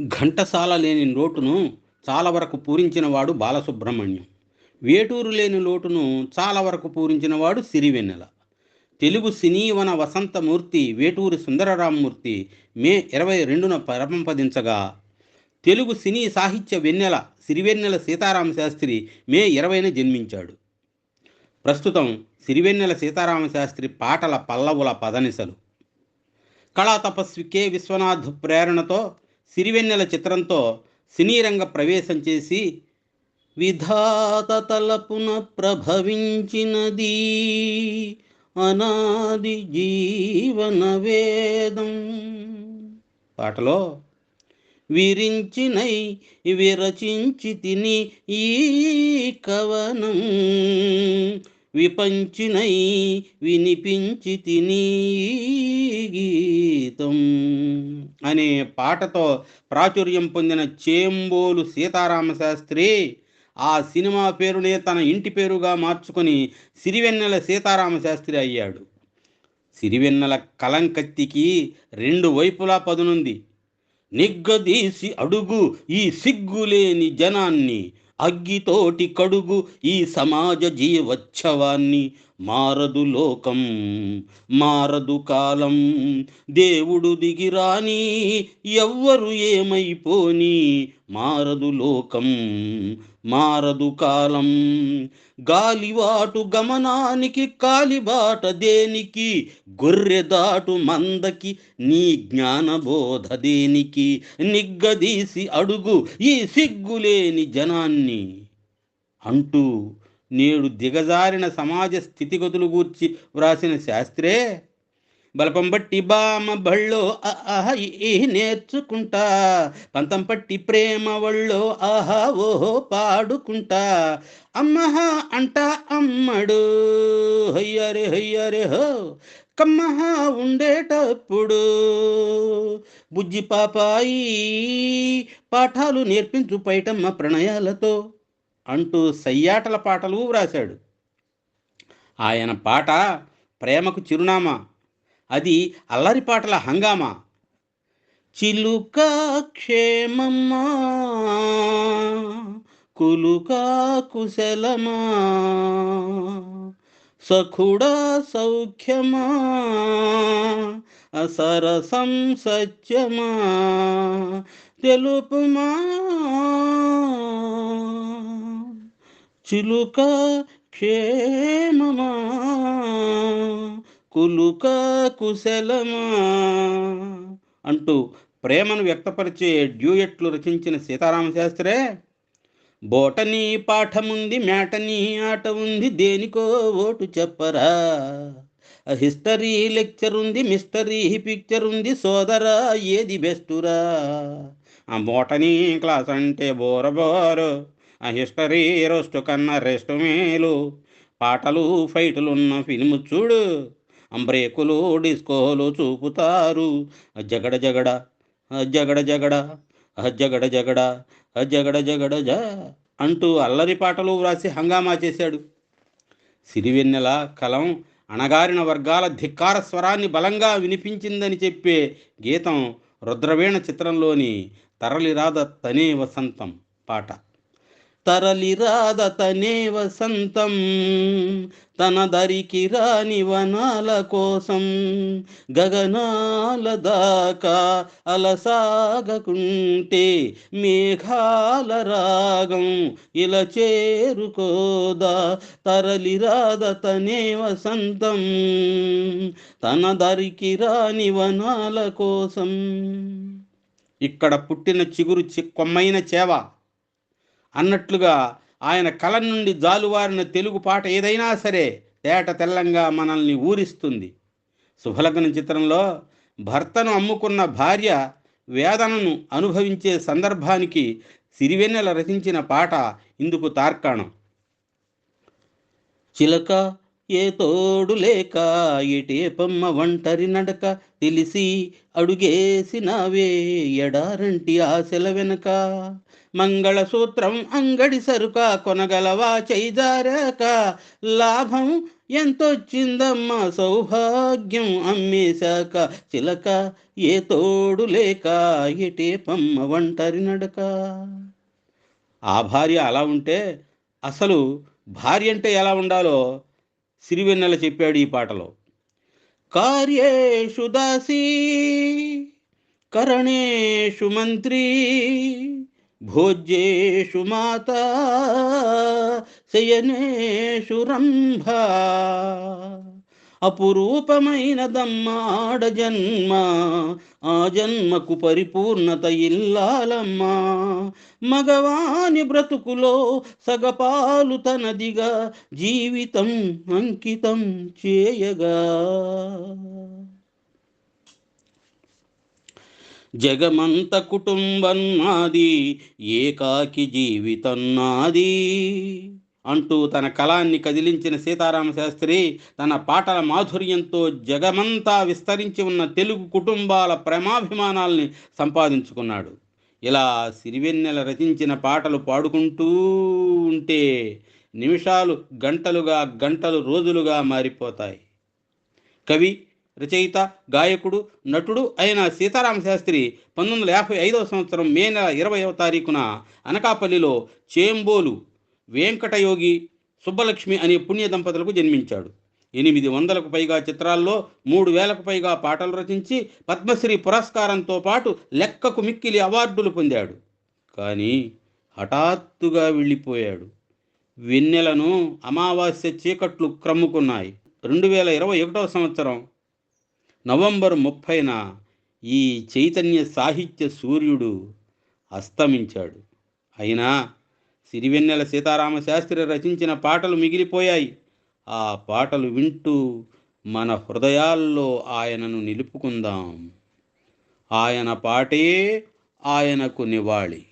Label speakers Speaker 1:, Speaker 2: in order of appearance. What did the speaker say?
Speaker 1: ఘంటసాల లేని లోటును చాలా వరకు పూరించినవాడు బాలసుబ్రహ్మణ్యం. వేటూరు లేని లోటును చాలా వరకు పూరించినవాడు సిరివెన్నెల. తెలుగు సినీవన వసంతమూర్తి వేటూరి సుందరరామమూర్తి మే ఇరవై రెండున పరమపదించగా తెలుగు సినీ సాహిత్య వెన్నెల సిరివెన్నెల సీతారామ శాస్త్రి మే ఇరవైన జన్మించాడు. ప్రస్తుతం సిరివెన్నెల సీతారామ శాస్త్రి పాటల పల్లవుల పదనిసలు. కళా తపస్వి కె విశ్వనాథ్ ప్రేరణతో సిరివెన్నెల చిత్రంతో సినీ రంగ ప్రవేశం చేసి విధాత తలపున ప్రభవించినది అనాది జీవన వేదం. పాటలో విరించినై విరచించి తిని ఈ కవనం విపంచినై వినిపించి తిని గీతం. అనే పాటతో ప్రాచుర్యం పొందిన చేంబోలు సీతారామ శాస్త్రి ఆ సినిమా పేరునే తన ఇంటి పేరుగా మార్చుకొని సిరివెన్నెల సీతారామ శాస్త్రి అయ్యాడు. సిరివెన్నెల కలంకత్తికి రెండు వైపులా పదునుంది. నిగ్గదీసి అడుగు ఈ సిగ్గులేని జనాన్ని అగ్గితోటి కడుగు ఈ సమాజ జీవోత్సవాన్ని. మారదు లోకం మారదు కాలం. దేవుడు దిగిరాని ఎవ్వరు ఏమైపోని? మారదు లోకం మారదు కాలం. గాలివాటు గమనానికి కాలిబాట దేనికి గొర్రెదాటు మందకి నీ జ్ఞానబోధ దేనికి? నిగ్గదీసి అడుగు ఈ సిగ్గులేని జనాన్ని అంటూ నేడు దిగజారిన సమాజ స్థితిగతులు గూర్చి వ్రాసిన శాస్త్రే బలపం బట్టి బామ బళ్ళో ఆహా ఈ నేర్చుకుంటా. పంతం పట్టి ప్రేమ వళ్ళో ఆహా ఓహో పాడుకుంటా. అమ్మహ అంట అమ్మడు హయ్యరే హయ్యరే హో. కమ్మహ ఉండేటప్పుడు బుజ్జి పాపాయి పాఠాలు నేర్పించు పైటమ్మ ప్రణయాలతో అంటూ సయ్యాటల పాటలు వ్రాశాడు ఆయన పాట ప్రేమకు చిరునామా. అది అల్లరి పాటల హంగామా? చిలుక క్షేమమ్మా కులుక కుశలమా సఖుడా సౌఖ్యమా అసరసం సత్యమా తెలుపుమా? చిలుక క్షేమ కులుక కుశలమా? అంటూ ప్రేమను వ్యక్తపరిచే డ్యూయెట్లు రచించిన సీతారామ శాస్త్రే బోటనీ పాఠముంది మేటనీ ఆట ఉంది దేనికో ఓటు చెప్పరా? హిస్టరీ లెక్చర్ ఉంది మిస్టరీ పిక్చర్ ఉంది సోదరా ఏది బెస్టురా? ఆ బోటనీ క్లాస్ అంటే బోర బోరు ఆ హిస్టరీ రోస్ట్ కన్నా రెస్ట్ మేలు పాటలు ఫైటులు ఉన్న ఫిల్మ్ చూడు అంబ్రేకులు డిస్కోలు చూపుతారు. జగడ జగడ జగడ జగడ జగడ జగడ జగడ జగడ జ అంటూ అల్లరి పాటలు వ్రాసి హంగామా చేశాడు. సిరివెన్నెల కలం అణగారిన వర్గాల ధిక్కార స్వరాన్ని బలంగా వినిపించిందని చెప్పే గీతం రుద్రవీణ చిత్రంలోని తరలిరాద తనే వసంతం పాట. తరలిరాద తనే వసంతం తన దరికి రాని వనాల కోసం గగనాల దాకా అలసాగకుంటే మేఘాల రాగం ఇలా చేరుకోదా. తరలిరాద తనే వసంతం తన దరికి రాని వనాల కోసం. ఇక్కడ పుట్టిన చిగురు చి కొమ్మైన చేవ అన్నట్లుగా ఆయన కళ నుండి జాలువారిన తెలుగు పాట ఏదైనా సరే తేట తెల్లంగా మనల్ని ఊరిస్తుంది. శుభలగ్నం చిత్రంలో భర్తను అమ్ముకున్న భార్య వేదనను అనుభవించే సందర్భానికి సిరివెన్నెల రచించిన పాట ఇందుకు తార్కాణం. చిలక ఏ తోడు లేక ఎటేపమ్మ ఒంటరి నడక తెలిసి అడుగేసినావే ఎడారంటి ఆశల వెనక మంగళసూత్రం అంగడి సరుక కొనగలవా చైదారాక? లాభం ఎంతొచ్చిందమ్మా? సౌభాగ్యం అమ్మేశాక? చిలక ఏ తోడు లేక? ఎటే పమ్మ ఒంటరి నడక. ఆ భార్య అలా ఉంటే అసలు భార్య అంటే ఎలా ఉండాలో సిరివెన్నెల చెప్పాడు ఈ పాటలో. కార్యేషు దాసీ కరణేషు మంత్రి భోజ్యేషు మాత శయనేషు రంభ. అపురూపమైన దమ్మాడ జన్మ ఆ జన్మకు పరిపూర్ణత ఇల్లాలమ్మా. మగవాని బ్రతుకులో సగపాలు తనదిగా జీవితం అంకితం చేయగా. జగమంత కుటుంబన్నాది ఏకాకి జీవితన్నాది. అంటూ తన కళాన్ని కదిలించిన సీతారామ శాస్త్రి తన పాటల మాధుర్యంతో జగమంతా విస్తరించి ఉన్న తెలుగు కుటుంబాల ప్రేమాభిమానాల్ని సంపాదించుకున్నాడు. ఇలా సిరివెన్నెల రచించిన పాటలు పాడుకుంటూ ఉంటే నిమిషాలు గంటలుగా గంటలు రోజులుగా మారిపోతాయి. కవి రచయిత గాయకుడు నటుడు అయిన సీతారామ శాస్త్రి పంతొమ్మిది వందల యాభై ఐదవ సంవత్సరం మే నెల ఇరవైవ తారీఖున అనకాపల్లిలో చేంబోలు వెంకటయోగి సుబ్బలక్ష్మి అనే పుణ్య దంపతులకు జన్మించాడు. ఎనిమిది వందలకు పైగా చిత్రాల్లో మూడు వేలకు పైగా పాటలు రచించి పద్మశ్రీ పురస్కారంతో పాటు లెక్కకు మిక్కిలి అవార్డులు పొందాడు. కానీ హఠాత్తుగా వెళ్ళిపోయాడు. వెన్నెలను అమావాస్య చీకట్లు క్రమ్ముకున్నాయి. రెండు వేల ఇరవై ఒకటవ సంవత్సరం నవంబర్ ముప్పైన ఈ చైతన్య సాహిత్య సూర్యుడు అస్తమించాడు. అయినా సిరివెన్నెల సీతారామ శాస్త్రి రచించిన పాటలు మిగిలిపోయాయి. ఆ పాటలు వింటూ మన హృదయాల్లో ఆయనను నిలుపుకుందాం. ఆయన పాటే ఆయనకు నివాళి.